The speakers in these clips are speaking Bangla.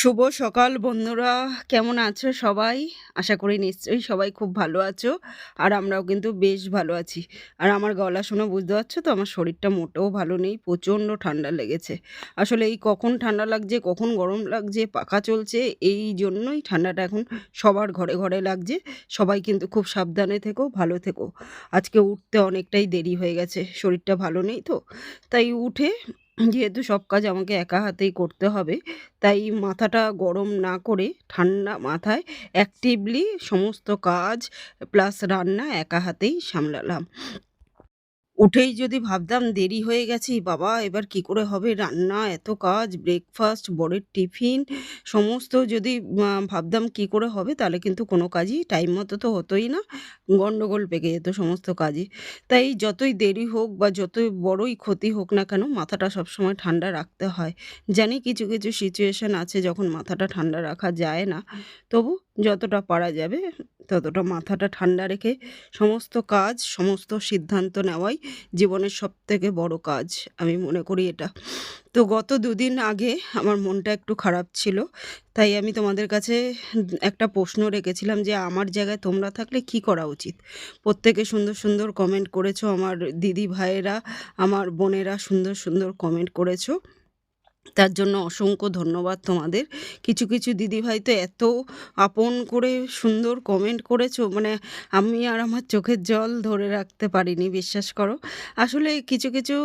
শুভ সকাল বন্ধুরা, কেমন আছো সবাই? আশা করি নিশ্চয়ই সবাই খুব ভালো আছো, আর আমরাও কিন্তু বেশ ভালো আছি। আর আমার গলা শুনে বুঝতে পারছ তো, আমার শরীরটা মোটেও ভালো নেই, প্রচণ্ড ঠান্ডা লেগেছে। আসলে এই কখন ঠান্ডা লাগছে, কখন গরম লাগছে, পাখা চলছে, এই জন্যই ঠান্ডাটা এখন সবার ঘরে ঘরে লাগছে। সবাই কিন্তু খুব সাবধানে থেকো, ভালো থেকো। আজকে উঠতে অনেকটাই দেরি হয়ে গেছে, শরীরটা ভালো নেই তো, তাই উঠে যেহেতু সব কাজ আমাকে একা হাতেই করতে হবে, তাই মাথাটা গরম না করে ঠান্ডা মাথায় অ্যাক্টিভলি সমস্ত কাজ প্লাস রান্না একা হাতেই সামলালাম। উঠেই যদি ভাবতাম দেরি হয়ে গেছি, বাবা, এবার কি করে হবে? রান্না, এত কাজ ব্রেকফাস্ট বরের টিফিন, সমস্ত যদি ভাবতাম কি করে হবে, তাহলে কিন্তু কোনো কাজই টাইম মতো তো হতোই না। গন্ডগোল পেকে যেত সমস্ত কাজই। তাই যতই দেরি হোক বা যতই বড়ই ক্ষতি হোক না কেন, মাথাটা সবসময় ঠান্ডা রাখতে হয়। জানি কিছু কিছু সিচুয়েশান আছে যখন মাথাটা ঠান্ডা রাখা যায় না, তবু যতটা পারা যাবে ততটা মাথাটা ঠান্ডা রেখে সমস্ত কাজ, সমস্ত সিদ্ধান্ত নেওয়াই জীবনের সব থেকে বড় কাজ, আমি মনে করি এটা। তো গত দুদিন আগে আমার মনটা একটু খারাপ ছিল, তাই আমি তোমাদের কাছে একটা প্রশ্ন রেখেছিলাম যে, আমার জায়গায় তোমরা থাকলে কি করা উচিত? প্রত্যেকে সুন্দর সুন্দর কমেন্ট করেছ, আমার দিদি ভাইয়েরা, আমার বোনেরা সুন্দর সুন্দর কমেন্ট করেছ। তার জন্য অসংখ্য ধন্যবাদ তোমাদের। কিছু কিছু দিদিভাই তো এত আপন করে সুন্দর কমেন্ট করেছ মানে আমি আর আমার চোখের জল ধরে রাখতে পারিনি, বিশ্বাস করো। আসলে কিছু কিছু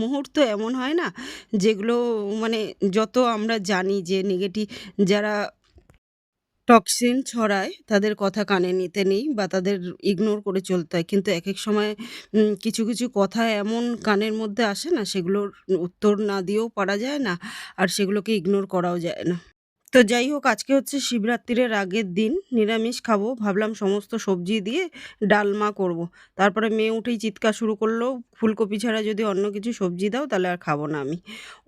মুহূর্ত এমন হয় না, যেগুলো মানে যত আমরা জানি যে নেগেটিভ যারা টক্সিন ছড়ায়, তাদের কথা কানে নিতে নেই বা তাদের ইগনোর করে চলতে হয়। কিন্তু এক এক সময় কিছু কিছু কথা এমন কানের মধ্যে আসে না, সেগুলোর উত্তর না দিয়েও পারা যায় না, আর সেগুলোকে ইগনোর করাও যায় না। তো যাই হোক আজকে হচ্ছে শিবরাত্রির আগের দিন নিরামিষ খাব, ভাবলাম সমস্ত সবজি দিয়ে ডালমা করব। তারপরে মেয়ে উঠেই চিৎকার শুরু করল, ফুলকপি ছাড়া যদি অন্য কিছু সবজি দাও তাহলে আর খাব না আমি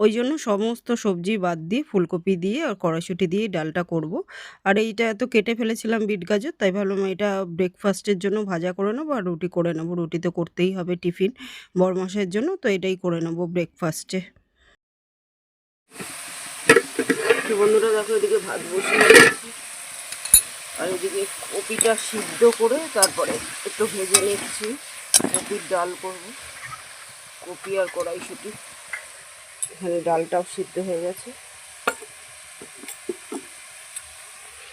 ওই জন্য সমস্ত সবজি বাদ দিয়ে ফুলকপি দিয়ে আর কড়াইশুঁটি দিয়ে ডালটা করব। আর এইটা এত কেটে ফেলেছিলাম বিট গাজর, তাই ভাবলাম এটা ব্রেকফাস্টের জন্য ভাজা করে নেব আর রুটি করে নেব রুটি তো করতেই হবে টিফিন বরমাসের জন্য, তো এটাই করে নেব ব্রেকফাস্টে তো বন্ধুরা দেখো, এদিকে ভাত বসিয়ে আর এদিকে কপিটা সিদ্ধ করে তারপরে একটু ভেজে নিচ্ছি। কপির ডাল করব। কপি আর কড়াইশুটি। এখানে ডালটাও সিদ্ধ হয়ে গেছে।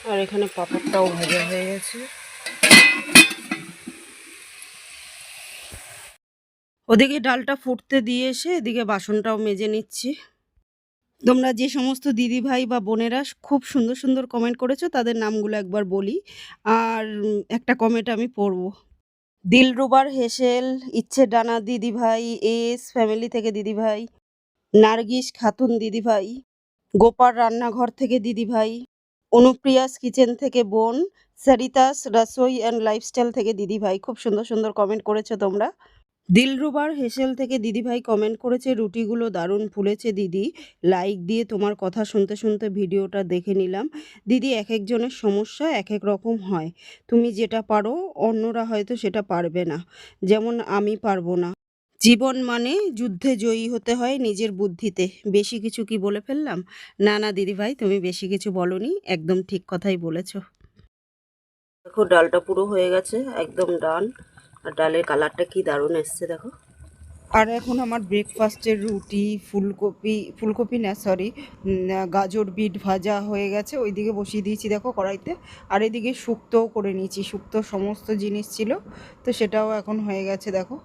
আর এখানে পাপড়টাও ভাজা হয়ে গেছে। ওদিকে ডালটা ফুটতে দিয়ে এসে এদিকে বাসনটাও মেজে নিচ্ছি। তোমরা যে সমস্ত দিদিভাই বা বোনেরা খুব সুন্দর সুন্দর কমেন্ট করেছ, তাদের নামগুলো একবার বলি। আর একটা কমেন্ট আমি পড়ব। দিলরুবার হেসেল, ইচ্ছে ডানা দিদিভাই এস ফ্যামিলি থেকে দিদিভাই নার্গিস খাতুন দিদিভাই গোপার রান্নাঘর থেকে দিদিভাই অনুপ্রিয়াস কিচেন থেকে বোন, সারিতাস রাসোই অ্যান্ড লাইফস্টাইল থেকে দিদিভাই খুব সুন্দর সুন্দর কমেন্ট করেছ তোমরা। দিলরুবার হেসেল থেকে দিদিভাই কমেন্ট করেছে, রুটিগুলো দারুণ ফুলেছে দিদি। লাইক দিয়ে তোমার কথা শুনতে শুনতে ভিডিওটা দেখে নিলাম। দিদি এক একজনের সমস্যা এক এক রকম হয়। তুমি যেটা পারো, অন্যরা হয়তো সেটা পারবে না। যেমন আমি পারব না। জীবন মানে যুদ্ধে জয়ী হতে হয় নিজের বুদ্ধিতে। বেশি কিছু কি বলে ফেললাম? না না দিদিভাই, তুমি বেশি কিছু বলনি। একদম ঠিক কথাই বলেছ। দেখো, ডালটা পুরো হয়ে গেছে, একদম ডান। আর ডালের কালারটা কি দারুণ এসছে দেখো। আর এখন আমার ব্রেকফাস্টের রুটি, ফুলকপি ফুলকপি না সরি গাজর বিট ভাজা হয়ে গেছে, ওইদিকে বসিয়ে দিয়েছি দেখো কড়াইতে। আর এদিকে শুক্তোও করে নিয়েছি, শুক্তো সমস্ত জিনিস ছিল, তো সেটাও এখন হয়ে গেছে দেখো।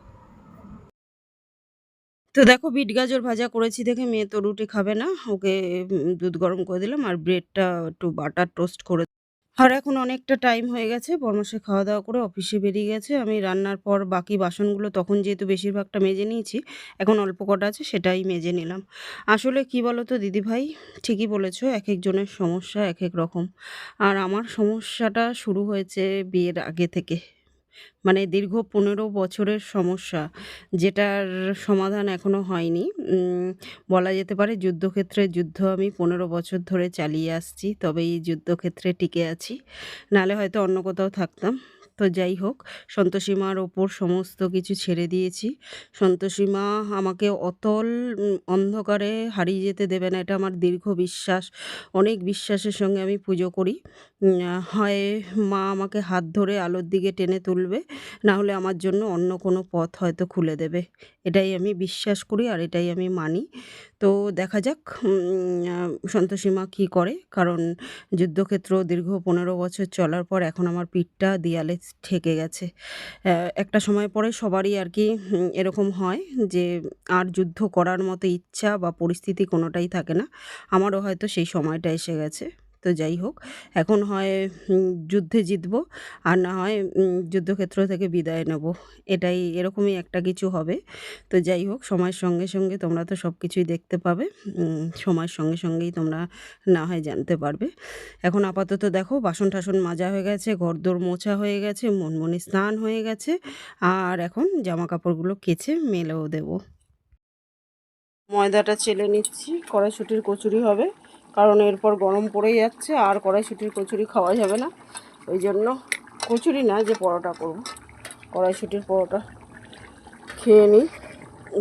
তো দেখো বিট গাজর ভাজা করেছি দেখে মেয়ে তো রুটি খাবে না, ওকে দুধ গরম করে দিলাম, আর ব্রেডটা একটু বাটার টোস্ট করে আর এখন অনেকটা টাইম হয়ে গেছে, বরমাসে খাওয়া দাওয়া করে অফিসে বেরিয়ে গেছে। আমি রান্নার পর বাকি বাসনগুলো তখন যেহেতু বেশিরভাগটা মেজে নিয়েছি, এখন অল্প কটা আছে সেটাই মেজে নিলাম। আসলে কি বলো তো দিদিভাই, ঠিকই বলেছ এক একজনের সমস্যা এক এক রকম। আর আমার সমস্যাটা শুরু হয়েছে বিয়ের আগে থেকে। মানে দীর্ঘ পনেরো বছরের সমস্যা, যেটার সমাধান এখনও হয়নি। বলা যেতে পারে যুদ্ধক্ষেত্রে যুদ্ধ আমি পনেরো বছর ধরে চালিয়ে আসছি তবে এই যুদ্ধক্ষেত্রে টিকে আছি। নালে হয়তো অন্য কোথাও থাকতাম। তো যাই হোক সন্তোষী মার ওপর সমস্ত কিছু ছেড়ে দিয়েছি। সন্তোষী মা আমাকে অতল অন্ধকারে হারিয়ে যেতে দেবে না এটা আমার দীর্ঘ বিশ্বাস। অনেক বিশ্বাসের সঙ্গে আমি পুজো করি। হয় মা আমাকে হাত ধরে আলোর দিকে টেনে তুলবে না হলে আমার জন্য অন্য কোনো পথ হয়তো খুলে দেবে। এটাই আমি বিশ্বাস করি আর এটাই আমি মানি। তো দেখা যাক উম, আহ, সন্তোষী মা কী করে কারণ যুদ্ধক্ষেত্র দীর্ঘ পনেরো বছর চলার পর এখন আমার পিঠটা দেয়ালে ঠেকে গেছে। একটা সময় পরে সবারই আর কি এরকম হয় যে আর যুদ্ধ করার মতো ইচ্ছা বা পরিস্থিতি কোনোটাই থাকে না। আমারও হয়তো সেই সময়টা এসে গেছে। তো যাই হোক, এখন হয় যুদ্ধে জিতবো আর না হয় যুদ্ধক্ষেত্র থেকে বিদায় নেব। এটাই, এরকমই একটা কিছু হবে। তো যাই হোক, সময়ের সঙ্গে সঙ্গে তোমরা তো সব কিছুই দেখতে পাবে। সময়ের সঙ্গে সঙ্গেই তোমরা না হয় জানতে পারবে। এখন আপাতত দেখো, বাসন টাসন মাজা হয়ে গেছে, ঘরদোর মোছা হয়ে গেছে, মনমনি স্নান হয়ে গেছে, আর এখন জামা কাপড়গুলো কেচে মেলেও দেবো। ময়দাটা চেলে নিচ্ছি, কড়াইশুটির কচুরি হবে। কারণ এরপর গরম পড়ে যাচ্ছে, আর কড়াইশুটির কচুরি খাওয়া যাবে না। ওই জন্য কচুরি না, যে পরোটা করব। কড়াইশুটির পরোটা খেয়ে নিই।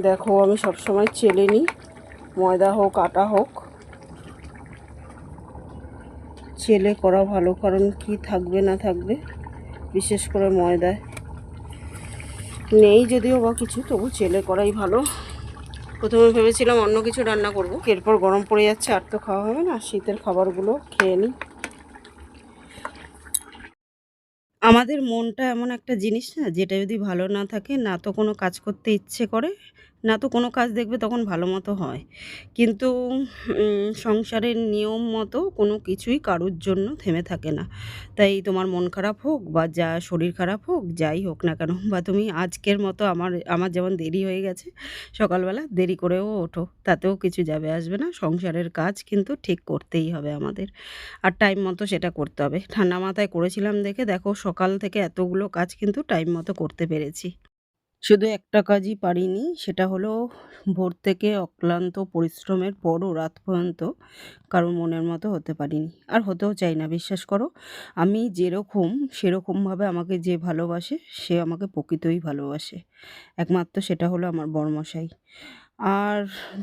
দেখো আমি সবসময় চেলে নিই। ময়দা হোক, আটা হোক। চেলে করা ভালো, কারণ কি থাকবে না থাকবে, বিশেষ করে ময়দায়। নেই যদিও বা কিছু, তবু চেলে করাই ভালো। প্রথমে ভেবেছিলাম অন্য কিছু রান্না করব। এরপর গরম পড়ে যাচ্ছে, আর তো খাওয়া হবে না। শীতের খাবারগুলো খেয়ে নিই। আমাদের মনটা এমন একটা জিনিস না, যেটা যদি ভালো না থাকে, না তো কোনো কাজ করতে ইচ্ছে করে না তো কোনো কাজ দেখবে তখন ভালো মতো হয়। কিন্তু সংসারের নিয়ম মতো কোনো কিছুই কারুর জন্য থেমে থাকে না। তাই তোমার মন খারাপ হোক বা যা শরীর খারাপ হোক, যাই হোক না কেন, বা তুমি আজকের মতো আমার আমার যেমন দেরি হয়ে গেছে, সকালবেলা দেরি করেও ওঠো, তাতেও কিছু যাবে আসবে না। সংসারের কাজ কিন্তু ঠিক করতেই হবে আমাদের। আর টাইম মতো সেটা করতে হবে। ঠান্ডা মাথায় করেছিলাম দেখে, দেখো সকাল থেকে এতগুলো কাজ কিন্তু টাইম মতো করতে পেরেছি। শুধু একটা কাজই পারিনি, সেটা হলো ভোর থেকে অক্লান্ত পরিশ্রমের পরও রাত পর্যন্ত কারোর মনের মতো হতে পারিনি। আর হতেও চাই না, বিশ্বাস করো। আমি যেরকম, সেরকমভাবে আমাকে যে ভালোবাসে, সে আমাকে প্রকৃতই ভালোবাসে। একমাত্র সেটা হলো আমার বড়মশাই আর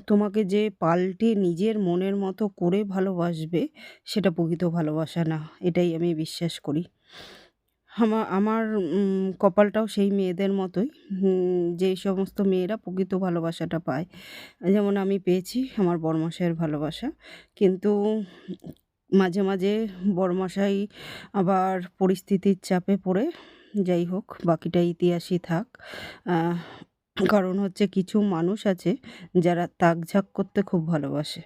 তোমাকে যে পাল্টে নিজের মনের মতো করে ভালোবাসবে, সেটা প্রকৃত ভালোবাসা না, এটাই আমি বিশ্বাস করি। আমা, আমার কপালটাও সেই মেয়েদের মতোই। যে সমস্ত মেয়েরা প্রকৃত ভালোবাসাটা পায়। যেমন আমি পেয়েছি আমার বড়মশাইয়ের ভালোবাসা। কিন্তু মাঝে মাঝে বড়মশাই আবার পরিস্থিতির চাপে পড়ে। যাই হোক, বাকিটা ইতিহাসই থাক। কারণ হচ্ছে কিছু মানুষ আছে যারা তাকঝাক করতে খুব ভালোবাসে।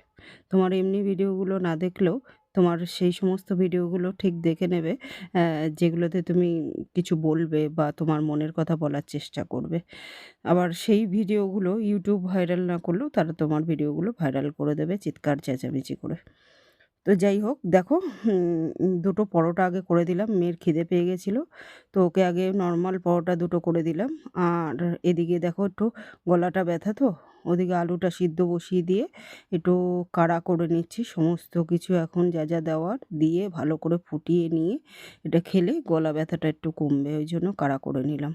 তোমার এমনি ভিডিওগুলো না দেখলেও তোমার সেই সমস্ত ভিডিওগুলো ঠিক দেখে নেবে যেগুলোতে তুমি কিছু বলবে বা তোমার মনের কথা বলার চেষ্টা করবে। আবার সেই ভিডিওগুলো ইউটিউব ভাইরাল না করলেও তারা তোমার ভিডিওগুলো ভাইরাল করে দেবে চিৎকার, চেঁচামেচি করে। তো যাই হোক, দেখো দুটো পরোটা আগে করে দিলাম, মেয়ের খিদে পেয়ে গেছিল। তো ওকে আগে নর্মাল পরোটা দুটো করে দিলাম। আর এদিকে দেখো একটু গলাটা ব্যথা তো ওদিকে আলুটা সিদ্ধ বসিয়ে দিয়ে একটু কাড়া করে নিচ্ছি। সমস্ত কিছু এখন যা যা দেওয়ার দিয়ে ভালো করে ফুটিয়ে নিয়ে এটা খেলে গলা ব্যথাটা একটু কমবে, ওই জন্য কাড়া করে নিলাম।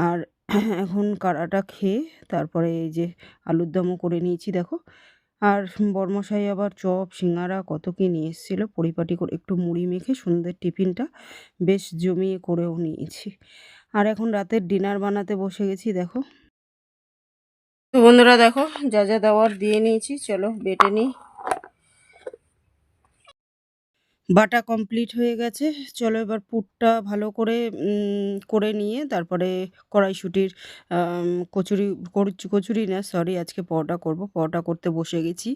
আর এখন কাড়াটা খেয়ে তারপরে এই যে আলুর দমও করে নিয়েছি, দেখো। আর বর্মশাই আবার চপ, সিঙ্গারা কত কী নিয়ে এসেছিল, পরিপাটি করে একটু মুড়ি মেখে সন্ধ্যের টিফিনটা বেশ জমিয়ে করেও নিয়েছি। আর এখন রাতের ডিনার বানাতে বসে গেছি, দেখো। তো বন্ধুরা দেখো যা যা দেওয়ার দিয়ে নিয়েছি চলো বেটে নিই। বাটা কমপ্লিট হয়ে গেছে। চলো এবার পুরটা ভালো করে করে নিয়ে তারপরে কড়াইশুটির কচুরি কচুরি না সরি আজকে পরোটা করব। পরোটা করতে বসে গেছি।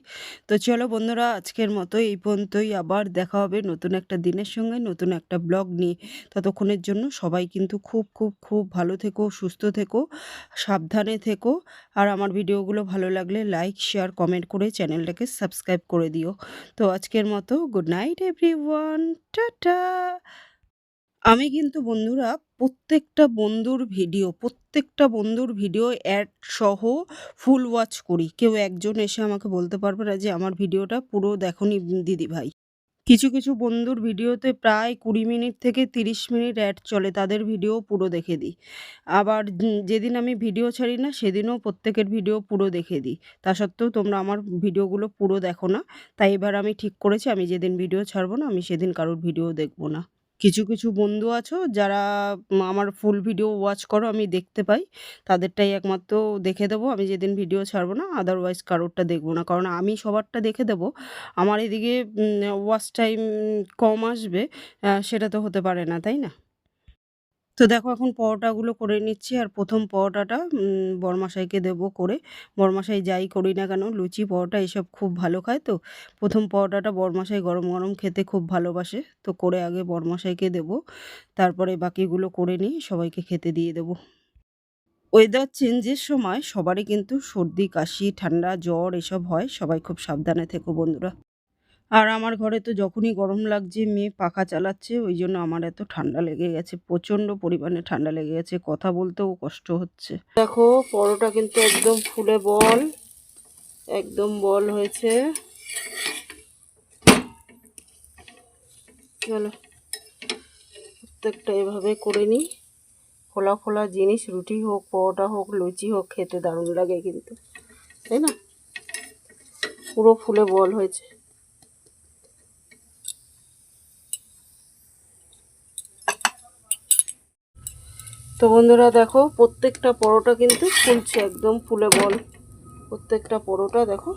তো চলো বন্ধুরা, আজকের মতো এই পর্যন্তই। আবার দেখা হবে নতুন একটা দিনের সঙ্গে, নতুন একটা ব্লগ নিয়ে। ততক্ষণের জন্য সবাই কিন্তু খুব খুব খুব ভালো থেকো, সুস্থ থেকো, সাবধানে থেকো। আর আমার ভিডিওগুলো ভালো লাগলে লাইক শেয়ার কমেন্ট করে চ্যানেলটাকে সাবস্ক্রাইব করে দিও। তো আজকের মতো গুড নাইট এভরিওয়ান টাটা আমি কিন্তু বন্ধুরা প্রত্যেকটা বন্ধুর ভিডিও, প্রত্যেকটা বন্ধুর ভিডিও অ্যাড সহ ফুল ওয়াচ করি। কেউ একজন এসে আমাকে বলতে পারবে না যে আমার ভিডিওটা পুরো দেখনি দিদি ভাই কিছু, কিছু বন্ধুর ভিডিওতে প্রায় ২০ মিনিট থেকে ৩০ মিনিট অ্যাড চলে। তাদের ভিডিও পুরো দেখে দিই। আবার যেদিন আমি ভিডিও ছাড়ি না সেদিনও প্রত্যেকের ভিডিও পুরো দেখে দিই। তা সত্ত্বেও তোমরা আমার ভিডিওগুলো পুরো দেখো না। তাই এবার আমি ঠিক করেছি আমি যেদিন ভিডিও ছাড়বো না আমি সেদিন কারোর ভিডিও দেখব না। কিছু, কিছু বন্ধু আছো যারা আমার ফুল ভিডিও ওয়াচ করো আমি দেখতে পাই। তাদেরটাই একমাত্র দেখে দেবো। আমি যেদিন ভিডিও ছাড়বো না আদারওয়াইজ কারোরটা দেখব না। কারণ আমি সবারটা দেখে দেবো। আমার এদিকে ওয়াচ টাইম কম আসবে সেটা তো হতে পারে না, তাই না? তো দেখো এখন পরোটাগুলো করে নিচ্ছি। আর প্রথম পরোটাটা উম বড়মশাইকে দেবো করে। বড়মশাই যাই করি না কেন লুচি, পরোটা এসব খুব ভালো খায় তো। প্রথম পরোটাটা বড়মশাই গরম, গরম খেতে খুব ভালোবাসে। তো করে আগে বড়মশাইকে দেবো। তারপরে বাকিগুলো করে নিয়ে সবাইকে খেতে দিয়ে দেবো। ওয়েদার চেঞ্জের সময় সবারই কিন্তু সর্দি, কাশি, ঠান্ডা, জ্বর এসব হয়। সবাই খুব সাবধানে থেকো বন্ধুরা। আর আমার ঘরে তো যখনই গরম লাগছে মেয়ে পাখা চালাচ্ছে ওই জন্য আমার এত ঠান্ডা লেগে গেছে। প্রচণ্ড পরিমাণে ঠান্ডা লেগে গেছে। কথা বলতেও কষ্ট হচ্ছে। দেখো পরোটা কিন্তু একদম ফুলে বল। একদম বল হয়েছে। চলো প্রত্যেকটা এভাবে করে নিই। খোলা খোলা জিনিস রুটি হোক, পরোটা হোক, লুচি হোক খেতে দারুণ লাগে কিন্তু। তাই না? পুরো ফুলে বল হয়েছে। তো বন্ধুরা দেখো প্রত্যেকটা পরোটা কিন্তু ফুলছে একদম ফুলে বল। প্রত্যেকটা পরোটা দেখো।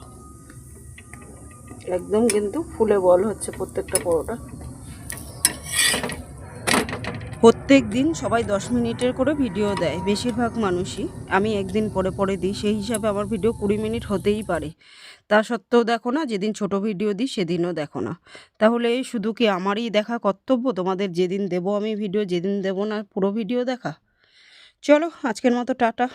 একদম কিন্তু ফুলে বল হচ্ছে প্রত্যেকটা পরোটা। প্রত্যেক দিন সবাই ১০ মিনিটের করে ভিডিও দেয়। বেশিরভাগ মানুষই। আমি একদিন পরে, পরে দিই। সেই হিসাবে আমার ভিডিও ২০ মিনিট হতেই পারে। তা সত্ত্বেও দেখো না যেদিন ছোট ভিডিও দিই সেদিনও দেখো না। তাহলে শুধু কি আমারই দেখা কর্তব্য তোমাদের যেদিন দেবো আমি ভিডিও যেদিন দেবো না পুরো ভিডিও দেখা? চলো আজকের মতো টাটা।